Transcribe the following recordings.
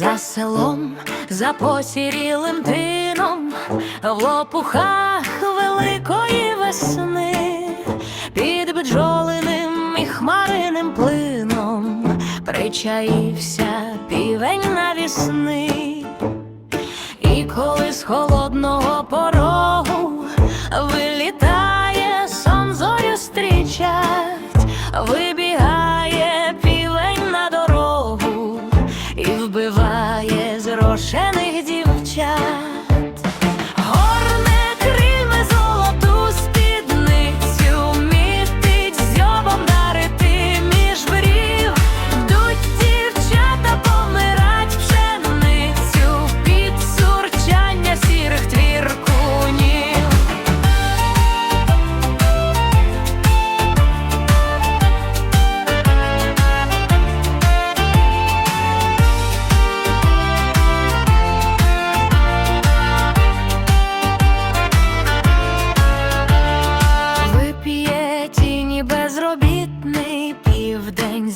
За селом, за посірілим тином, в лопухах великої весни, під бджолиним і хмариним плином причаївся півень навісни, і коли з холодного пора.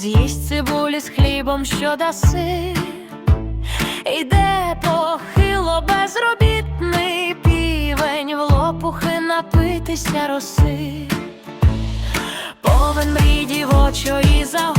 з'їсть цибулі з хлібом, що даси, іде похило безробітний півень, в лопухи напитися роси, повен мрій дівочої за.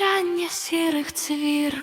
мовчання сірих цвіркунів.